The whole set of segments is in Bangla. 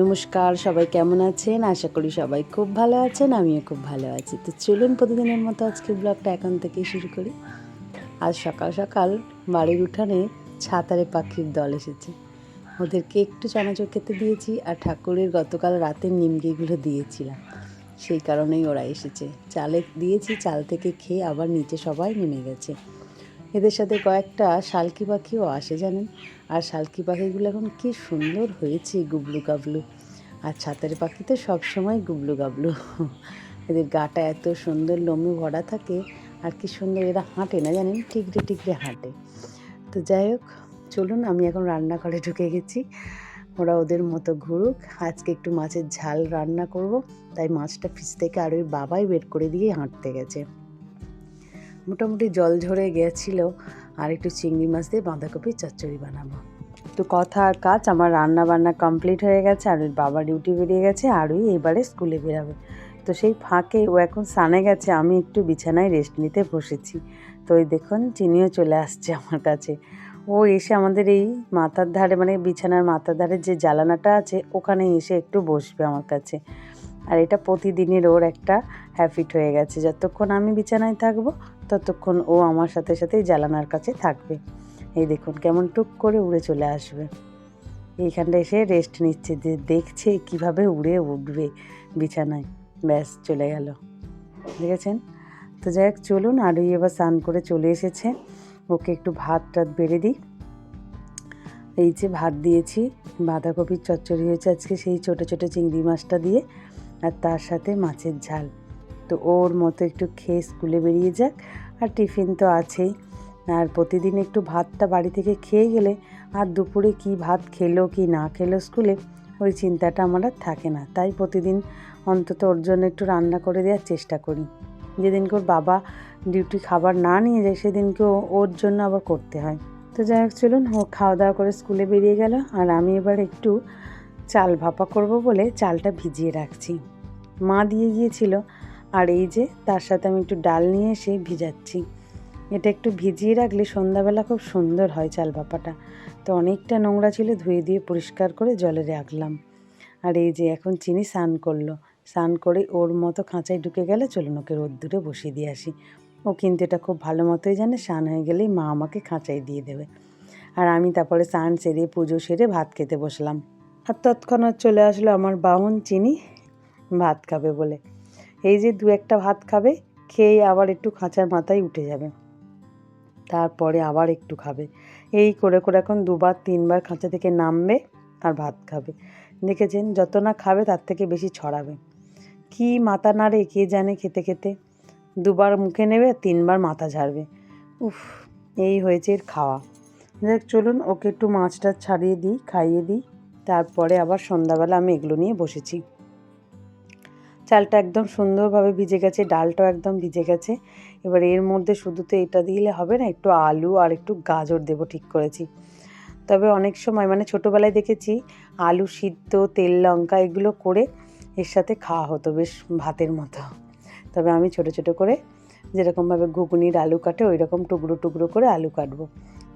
নমস্কার, সবাই কেমন আছেন? আশা করি সবাই খুব ভালো আছেন, আমিও খুব ভালো আছি। তো চলুন প্রতিদিনের মতো আজকে ব্লগটা এখন থেকেই শুরু করি। আজ সকাল সকাল বাড়ির উঠানে ছাতারে পাখির দল এসেছে। ওদেরকে একটু চানাচুর খেতে দিয়েছি আর ঠাকুরের গতকাল রাতে নিমকিগুলো দিয়েছিলাম। সেই কারণেই ওরা এসেছে। চালে দিয়েছি, চাল থেকে খেয়ে আবার নিচে সবাই নেমে গেছে। এদের সাথে কয়েকটা শালকি পাখিও আসে জানেন? আর শালকি পাখিগুলো এখন কি সুন্দর হয়েছে গুবলু গাবলু আর ছাতের পাখি তো সবসময় গুবলু গাবলু। এদের গাটা এত সুন্দর লোমে ভরা থাকে, আর কি সুন্দর এরা হাঁটে না জানেন? টিকরে টিকরে হাঁটে। তো যাই হোক, চলুন, আমি এখন রান্নাঘরে ঢুকে গেছি। ওরা ওদের মতো ঘুরুক। আজকে একটু মাছের ঝাল রান্না করব। তাই মাছটা ফ্রিজ থেকে আর ওই বাবাই বের করে দিয়ে হাঁটতে গেছে। মোটামুটি জল ঝরে গেছিল। আর একটু চিংড়ি মাছ দিয়ে বাঁধাকপির চচ্চড়ি বানাবো। তো কথা আর কাজ, আমার রান্না বান্না কমপ্লিট হয়ে গেছে, আর ওর বাবা ডিউটি বেরিয়ে গেছে, আর ওই এবারে স্কুলে বেরাবে। তো সেই ফাঁকে ও এখন সানে গেছে, আমি একটু বিছানায় রেস্ট নিতে বসেছি। তো ওই দেখুন চিনিও চলে আসছে আমার কাছে। ও এসে আমাদের এই মাথার ধারে মানে বিছানার মাথার ধারে যে জ্বালানাটা আছে, ওখানে এসে একটু বসবে আমার কাছে। আর এটা প্রতিদিনের ওর একটা হ্যাবিট হয়ে গেছে, যতক্ষণ আমি বিছানায় থাকব, ততক্ষণ ও আমার সাথে সাথে জ্বালানার কাছে থাকবে। এই দেখুন কেমন টুক করে উড়ে চলে আসবে। এইখানটা এসে রেস্ট নিচ্ছে, যে দেখছে কীভাবে উড়ে উঠবে বিছানায়। ব্যাস, চলে গেল। দেখেছেন? তো যাই হোক, চলুন ওই এবার স্নান করে চলে এসেছে। ওকে একটু ভাত টাত বেড়ে দিই। এই যে ভাত দিয়েছি, বাঁধাকপির চচ্চড়ি হয়েছে আজকে সেই ছোটো ছোটো চিংড়ি মাছটা দিয়ে, আর তার সাথে মাছের ঝাল। তো ওর মতো একটু খেয়ে স্কুলে বেরিয়ে যাক, আর টিফিন তো আছেই। আর প্রতিদিন একটু ভাতটা বাড়ি থেকে খেয়ে গেলে আর দুপুরে কি ভাত খেলো কি না খেলো স্কুলে, ওই চিন্তাটা আমার আর থাকে না। তাই প্রতিদিন অন্তত ওর জন্য একটু রান্না করে দেওয়ার চেষ্টা করি। যেদিনকে ওর বাবা ডিউটি খাবার না নিয়ে যায়, সেদিনকে ওর জন্য আবার করতে হয়। তো যাই হোক, চলুন ও খাওয়া দাওয়া করে স্কুলে বেরিয়ে গেল আর আমি এবার একটু চাল ভাপা করব বলে চালটা ভিজিয়ে রাখছি। মা দিয়ে গিয়েছিল আর এই যে তার সাথে আমি একটু ডাল নিয়ে এসে ভিজাচ্ছি। এটা একটু ভিজিয়ে রাখলে সন্ধ্যাবেলা খুব সুন্দর হয় চাল ভাপাটা। তো অনেকটা নোংরা ছিল, ধুয়ে দিয়ে পরিষ্কার করে জলে রাখলাম। আর এই যে এখন চিনি স্নান করল, স্নান করে ওর মতো খাঁচায় ঢুকে গেলে চলুন ওকে রোদ্দুরে বসিয়ে দিয়ে আসি। ও কিন্তু এটা খুব ভালো মতোই জানে, স্নান হয়ে গেলেই মা আমাকে খাঁচায় দিয়ে দেবে। আর আমি তারপরে স্নান সেরে, পুজো সেরে ভাত খেতে বসলাম। আর তৎক্ষণাৎ চলে আসলো আমার বাহন চিনি ভাত খাবে বলে। এই যে দু একটা ভাত খাবে, খেয়ে আবার একটু খাঁচার মাথায় উঠে যাবে। তারপরে আবার একটু খাবে। এই করে করে এখন দুবার, তিনবার খাঁচা থেকে নামবে আর ভাত খাবে। দেখেছেন, যত না খাবে তার থেকে বেশি ছড়াবে। কি মাথা নাড়ে কে জানে খেতে খেতে। দুবার মুখে নেবে, তিনবার মাথা ঝাড়বে। উফ, এই হয়েছে এর খাওয়া। দেখ চলুন ওকে একটু মাছটা ছাড়িয়ে দিই, খাইয়ে দিই। তারপরে আবার সন্ধ্যাবেলা আমি এগুলো নিয়ে বসেছি। চালটা একদম সুন্দরভাবে ভিজে গেছে, ডালটাও একদম ভিজে গেছে। এবার এর মধ্যে শুধু তো এটা দিলে হবে না, একটু আলু আর একটু গাজর দেবো ঠিক করেছি। তবে অনেক সময় মানে ছোটোবেলায় দেখেছি আলু সিদ্ধ, তেল লঙ্কা এগুলো করে এর সাথে খাওয়া হতো বেশ ভাতের মতো। তবে আমি ছোট ছোট করে যেরকমভাবে ঘুগনির আলু কাটে ওই রকম টুকরো টুকরো করে আলু কাটবো।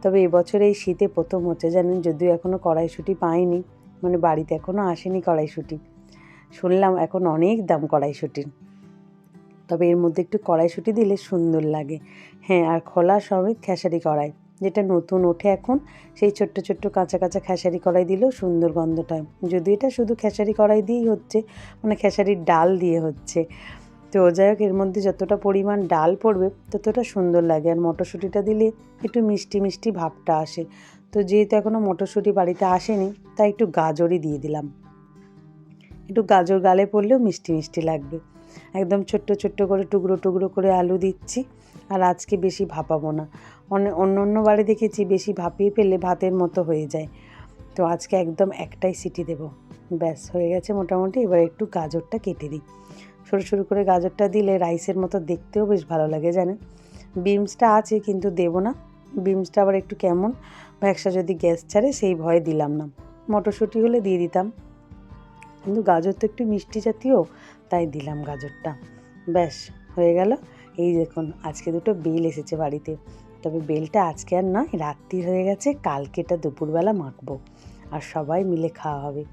তবে এবছর এই শীতে প্রথম হচ্ছে জানেন, যদিও এখনও কড়াইশুঁটি পাইনি মানে বাড়িতে এখনও আসেনি কড়াইশুঁটি। শুনলাম এখন অনেক দাম কড়াইশুঁটির। তবে এর মধ্যে একটু কড়াইশুঁটি দিলে সুন্দর লাগে। হ্যাঁ আর খোলা সমেত খেসারি কড়াই। যেটা নতুন ওঠে এখন, সেই ছোট্ট ছোট্ট কাঁচা কাঁচা খেসারি কড়াই দিলেও সুন্দর গন্ধটা যদি এটা শুধু খেসারি কড়াই দিয়েই হচ্ছে মানে খেসারির ডাল দিয়ে হচ্ছে। তো যাই হোক, এর মধ্যে যতটা পরিমাণ ডাল পড়বে, ততটা সুন্দর লাগে। আর মটরশুঁটিটা দিলে একটু মিষ্টি মিষ্টি ভাবটা আসে। তো যেহেতু এখনও মটরশুঁটি বাড়িতে আসেনি, তাই একটু গাজরই দিয়ে দিলাম। একটু গাজর গালে পড়লেও মিষ্টি মিষ্টি লাগবে। একদম ছোট্ট ছোট্ট করে টুকরো টুকরো করে আলু দিচ্ছি, আর আজকে বেশি ভাপাবো না। অন্য অন্য অন্য বারে দেখেছি বেশি ভাপিয়ে ফেললে ভাতের মতো হয়ে যায়। তো আজকে একদম একটাই সিটি দেব। ব্যাস, হয়ে গেছে মোটামুটি। এবার একটু গাজরটা কেটে দিই। সরু সরু করে গাজরটা দিলে রাইসের মতো দেখতেও বেশ ভালো লাগে, জানেন? বিমসটা আছে কিন্তু দেবো না। বিমসটা আবার একটু কেমন? ভ্যাকসা যদি গ্যাস ছাড়ে সেই ভয়ে দিলাম না। মটরশুঁটি হলে দিয়ে দিতাম। কিন্তু গাজর তো একটু মিষ্টি জাতীয়, তাই দিলাম গাজরটা। ব্যাস, হয়ে গেল। এই দেখুন, আজকে দুটো বেল এসেছে বাড়িতে। তবে বেলটা আজকে আর নয় রাত্রি হয়ে গেছে, কালকে এটা দুপুরবেলা মাখবো আর সবাই মিলে খাওয়া হবে।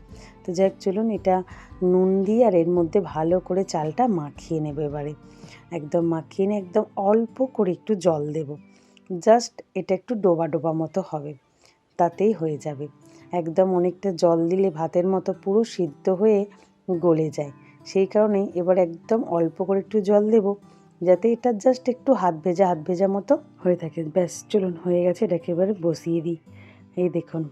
তো যাই হোক, চলুন এটা নুন দিয়ে আর এর মধ্যে ভালো করে চালটা মাখিয়ে নেবে এবারে। একদম মাখিয়ে নিয়ে একদম অল্প করে একটু জল দেব। জাস্ট এটা একটু ডোবা ডোবা মতো হবে, তাতেই হয়ে যাবে। একদম অনেকটা জল দিলে ভাতের মতো পুরো সিদ্ধ হয়ে গলে যায়। সেই কারণে এবার একদম অল্প করে একটু জল দেব, যাতে এটা জাস্ট একটু হাত ভেজা হাত ভেজা মতো হয়ে থাকে। ব্যাস, চলুন, হয়ে গেছে, এটাকে এবারে বসিয়ে দিই। এই দেখুন,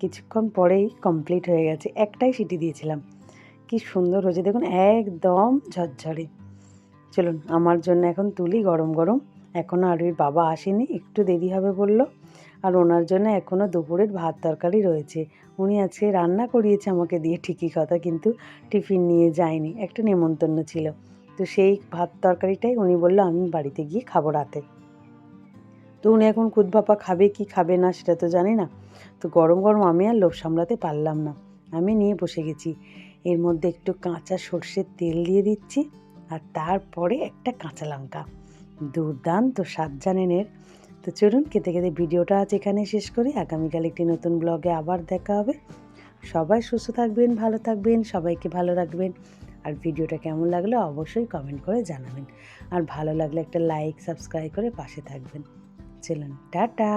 কিছুক্ষণ পরেই কমপ্লিট হয়ে গেছে। একটাই সিটি দিয়েছিলাম। কি সুন্দর হয়েছে, দেখুন, একদম ঝরঝরে। চলুন, আমার জন্য এখন তুলি গরম গরম। এখনও আরুর বাবা আসেনি, একটু দেরি হবে বলল। আর ওনার জন্য এখনও দুপুরের ভাত তরকারি রয়েছে। উনি আজকে রান্না করিয়েছে আমাকে দিয়ে, ঠিকই কথা, কিন্তু টিফিন নিয়ে যায়নি, একটা নেমন্তন্ন ছিল। তো সেই ভাত তরকারিটাই উনি বলল, আমি বাড়িতে গিয়ে খাব রাতে। তো উনি এখন কুদভাপা খাবে কি খাবে না সেটা তো জানি না। তো গরম গরম আমি আর লোভ সামলাতে পারলাম না। আমি নিয়ে বসে গেছি। এর মধ্যে একটু কাঁচা সর্ষের তেল দিয়ে দিচ্ছি, আর তারপরে একটা কাঁচা লঙ্কা। দুর্দান্ত স্বাদ জানেন এর তো চলুন খেতে খেতে ভিডিওটা আজ এখানে শেষ করি। আগামীকাল একটি নতুন ব্লগে আবার দেখা হবে। সবাই সুস্থ থাকবেন, ভালো থাকবেন, সবাইকে ভালো রাখবেন। আর ভিডিওটা কেমন লাগল অবশ্যই কমেন্ট করে জানাবেন। আর ভালো লাগলে একটা লাইক সাবস্ক্রাইব করে পাশে থাকবেন। চলুন, টাটা!